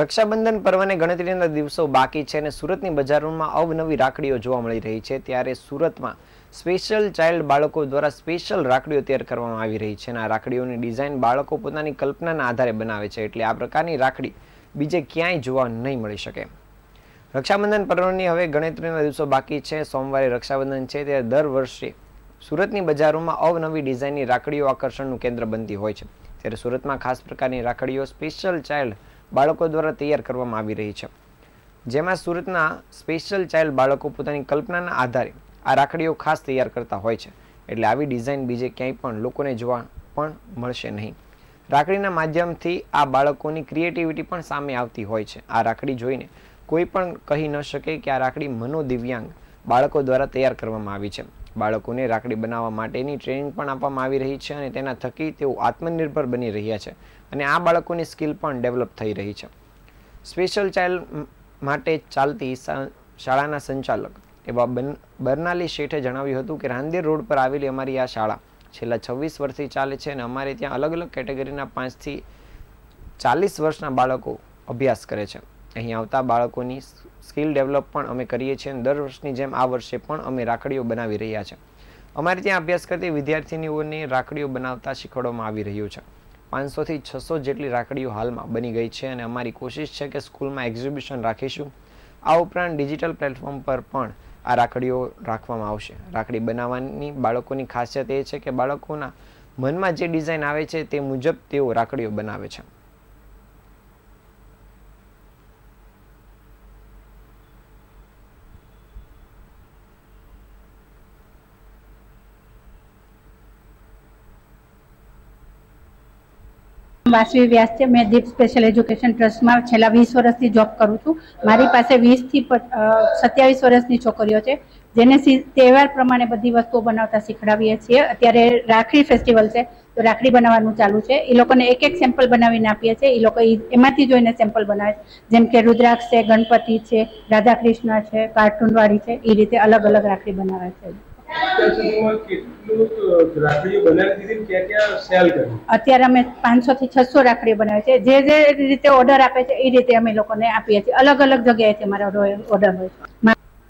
રક્ષાબંધન પર્વને ગણતરીના દિવસો બાકી છે અને સુરતની બજારોમાં અવનવી રાખડીઓ જોવા મળી રહી છે. ત્યારે સુરતમાં સ્પેશિયલ ચાઇલ્ડ બાળકો દ્વારા સ્પેશિયલ રાખડીઓ તૈયાર કરવામાં આવી રહી છે અને આ રાખડીઓની ડિઝાઇન બાળકો પોતાની કલ્પનાના આધારે બનાવે છે એટલે આ પ્રકારની રાખડી બીજે ક્યાંય જોવા નહીં મળી શકે. રક્ષાબંધન પર્વની હવે ગણતરીના દિવસો બાકી છે. સોમવારે રક્ષાબંધન છે ત્યારે દર વર્ષે સુરતની બજારોમાં અવનવી ડિઝાઇનની રાખડીઓ આકર્ષણનું કેન્દ્ર બનતી હોય છે. ત્યારે સુરતમાં ખાસ પ્રકારની રાખડીઓ સ્પેશિયલ ચાઇલ્ડ બાળકો દ્વારા તૈયાર કરવામાં આવી રહી છે. જેમાં સુરતના સ્પેશિયલ ચાઇલ્ડ બાળકો પોતાની કલ્પનાના આધારે આ રાખડીઓ ખાસ તૈયાર કરતા હોય છે. એટલે આવી ડિઝાઇન બીજે ક્યાંય પણ લોકોને જોવા પણ મળશે નહીં. રાખડીના માધ્યમથી આ બાળકોની ક્રિએટિવિટી પણ સામે આવતી હોય છે. આ રાખડી જોઈને કોઈ પણ કહી ન શકે કે આ રાખડી મનોદિવ્યાંગ બાળકો દ્વારા તૈયાર કરવામાં આવી છે. બાળકોને રાખડી બનાવવા માટેની ટ્રેનિંગ પણ આપવામાં આવી રહી છે અને તેના થકી તેઓ આત્મનિર્ભર બની રહ્યા છે અને આ બાળકોની સ્કિલ પણ ડેવલપ થઈ રહી છે. સ્પેશિયલ ચાઇલ્ડ માટે ચાલતી શાળાના સંચાલક એવા બન, બર્નાલી શેઠે જણાવ્યું હતું કે રાંદેર રોડ પર આવેલી અમારી આ શાળા છેલ્લા છવ્વીસ વર્ષથી ચાલે છે અને અમારે ત્યાં અલગ અલગ કેટેગરીના પાંચથી ચાલીસ વર્ષના બાળકો અભ્યાસ કરે છે. અહીં આવતા બાળકોની સ્કિલ ડેવલપ પણ અમે કરીએ છીએ અને દર વર્ષની જેમ આ વર્ષે પણ અમે રાખડીઓ બનાવી રહ્યા છે. અમારે ત્યાં અભ્યાસ કરતી વિદ્યાર્થીનીઓને રાખડીઓ બનાવતા શીખવાડવામાં આવી રહ્યું છે. પાંચસોથી છસો જેટલી રાખડીઓ હાલમાં બની ગઈ છે અને અમારી કોશિશ છે કે સ્કૂલમાં એક્ઝિબિશન રાખીશું. આ ઉપરાંત ડિજિટલ પ્લેટફોર્મ પર પણ આ રાખડીઓ રાખવામાં આવશે. રાખડી બનાવવાની બાળકોની ખાસિયત એ છે કે બાળકોના મનમાં જે ડિઝાઇન આવે છે તે મુજબ તેઓ રાખડીઓ બનાવે છે. વાસવી વ્યાસ છે. મેં દીપ સ્પેશિયલ એજ્યુકેશન ટ્રસ્ટમાં છેલ્લા વીસ વર્ષથી જોબ કરું છું. મારી પાસે વીસથી સત્યાવીસ વર્ષની છોકરીઓ છે. જેને તહેવાર પ્રમાણે બધી વસ્તુઓ બનાવતા શીખડાવીએ છીએ. અત્યારે રાખડી ફેસ્ટિવલ છે. તો રાખડી બનાવવાનું ચાલુ છે. એ લોકોને એક એક સેમ્પલ બનાવીને આપીએ છીએ. એ લોકો એમાંથી જોઈને સેમ્પલ બનાવે છે. જેમ કે રુદ્રાક્ષ છે, ગણપતિ છે રાધા કૃષ્ણ છે કાર્ટૂનવાળી છે. એ રીતે અલગ અલગ રાખડી બનાવે છે. અત્યાર અમે પાંચસો થી છસો રાખડીઓ બનાવીએ છીએ જે જે રીતે ઓર્ડર આપે છે, એ રીતે અમે લોકોને આપીએ છીએ. અલગ અલગ જગ્યાએથી અમારો ઓર્ડર હોય છે.